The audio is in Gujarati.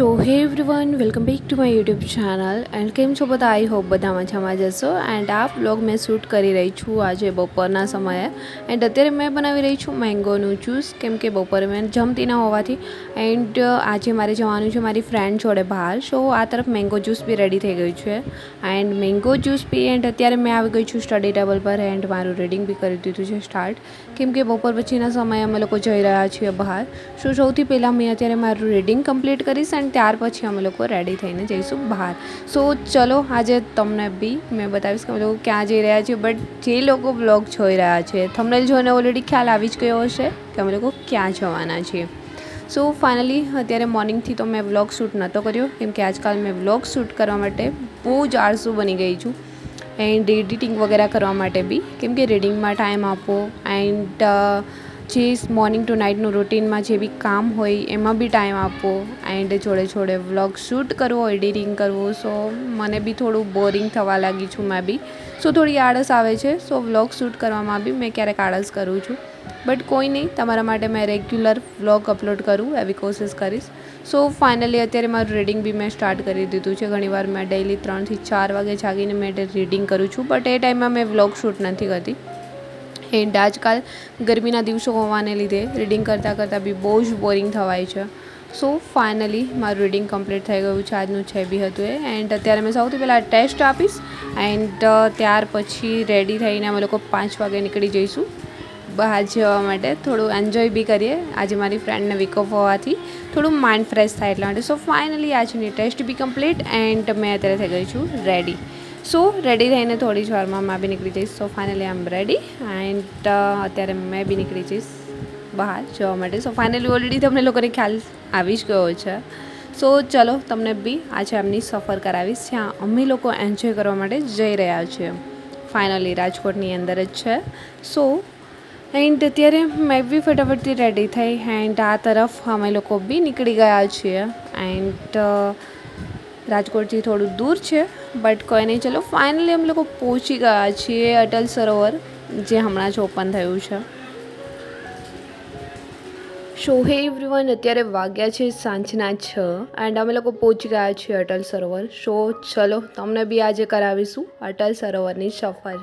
So hey everyone welcome back to my YouTube channel and કેમ છો બધા? આઈ હોપ બધા મજામાં જશો. એન્ડ આ બ્લોગ મેં શૂટ કરી રહી છું આજે બપોરના સમયે. એન્ડ અત્યારે મેં બનાવી રહી છું મેંગોનું જ્યુસ કેમ કે બપોરે મેં જમતી ન હોવાથી. એન્ડ આજે મારે જવાનું છે મારી ફ્રેન્ડ જોડે બહાર. સો આ તરફ મેંગો જ્યુસ બી રેડી થઈ ગયું છે. એન્ડ મેંગો જ્યુસ પી એન્ડ અત્યારે મેં આવી ગઈ છું સ્ટડી ટેબલ પર. એન્ડ મારું રીડિંગ બી કરી દીધું છે સ્ટાર્ટ કેમ કે બપોર પછીના સમયે અમે લોકો જઈ રહ્યા છીએ બહાર. સો સૌથી પહેલાં મેં અત્યારે મારું રીડિંગ કમ્પ્લીટ કરીશ. એન્ડ ત્યાર પછી અમે લોકો રેડી થઈને જઈશું બહાર. સો ચલો, આજે તમને બી મેં બતાવીશ કે અમે લોકો ક્યાં જઈ રહ્યા છીએ બટ જે લોકો બ્લોગ જોઈ રહ્યા છે થંબનેલ જોઈને ઓલરેડી ખ્યાલ આવી જ ગયો હશે કે અમે લોકો ક્યાં જવાના છીએ. સો ફાઇનલી અત્યારે મોર્નિંગથી તો મેં વ્લોગ શૂટ નહોતો કર્યો, કેમ કે આજકાલ મેં વ્લોગ શૂટ કરવા માટે બહુ જ આળસુ બની ગઈ છું. એન્ડ એડિટિંગ વગેરે કરવા માટે બી, કેમ કે રીડિંગમાં ટાઈમ આપો એન્ડ જે મોર્નિંગ ટુ નાઇટનું રૂટીનમાં જે બી કામ હોય, એમાં બી ટાઈમ આપો એન્ડ જોડે જોડે વ્લોગ શૂટ કરવો એડિટિંગ કરવું. સો મને બી થોડું બોરિંગ થવા લાગી છું મેં બી. સો થોડી આળસ આવે છે. સો વ્લોગ શૂટ કરવામાં બી મેં ક્યારેક આળસ કરું છું. બટ કોઈ નહીં, તમારા માટે મેં રેગ્યુલર વ્લોગ અપલોડ કરું, એવી કોશિશ કરીશ. સો ફાઇનલી અત્યારે મારું રીડિંગ બી મેં સ્ટાર્ટ કરી દીધું છે. ઘણીવાર મેં ડેઈલી ત્રણથી ચાર વાગે જાગીને મેં રીડિંગ કરું છું. બટ એ ટાઈમમાં મેં વ્લોગ શૂટ નથી કરતી. એન્ડ આજકાલ ગરમીના દિવસો હોવાને લીધે રીડિંગ કરતાં કરતાં બી બહુ જ બોરિંગ થવાય છે. સો ફાઇનલી મારું રીડિંગ કમ્પ્લીટ થઈ ગયું છે. આજનું છે બી હતું એ. એન્ડ અત્યારે મેં સૌથી પહેલાં ટેસ્ટ આપીશ. એન્ડ ત્યાર પછી રેડી થઈને અમે લોકો પાંચ વાગે નીકળી જઈશું. બહાર જવા માટે થોડું એન્જોય બી કરીએ. આજે મારી ફ્રેન્ડને વીક હોવાથી થોડું માઇન્ડ ફ્રેશ થાય એટલા માટે. સો ફાઇનલી આજની ટેસ્ટ બી કમ્પ્લીટ એન્ડ મેં અત્યારે થઈ ગઈ છું રેડી સો રેડી થઈને થોડી જ વારમાં મેં બી નીકળી જઈશ. So finally I am ready and અત્યારે મેં બી નીકળી જઈશ બહાર જવા માટે. સો ફાઇનલી ઓલરેડી તમને લોકોને ખ્યાલ આવી જ ગયો છે. સો ચલો, તમને બી આજે એમની સફર કરાવીશ. જ્યાં અમે લોકો એન્જોય કરવા માટે જઈ રહ્યા છીએ. ફાઇનલી રાજકોટની અંદર જ છે. સો એન્ડ અત્યારે મેં બી ફટાફટથી રેડી થઈ એન્ડ આ તરફ અમે લોકો બી નીકળી ગયા છીએ. એન્ડ રાજકોટથી થોડું દૂર છે. બટ કોઈ નહીં. ચલો ફાઇનલી અમે લોકો પહોંચી ગયા છીએ અટલ સરોવર, જે હમણાં જ ઓપન થયું છે. સો હે એવરીવન અત્યારે વાગ્યા છે સાંજના છ એન્ડ અમે લોકો પહોંચી ગયા છીએ અટલ સરોવર. સો ચલો, તમને બી આજે કરાવીશું અટલ સરોવરની સફર.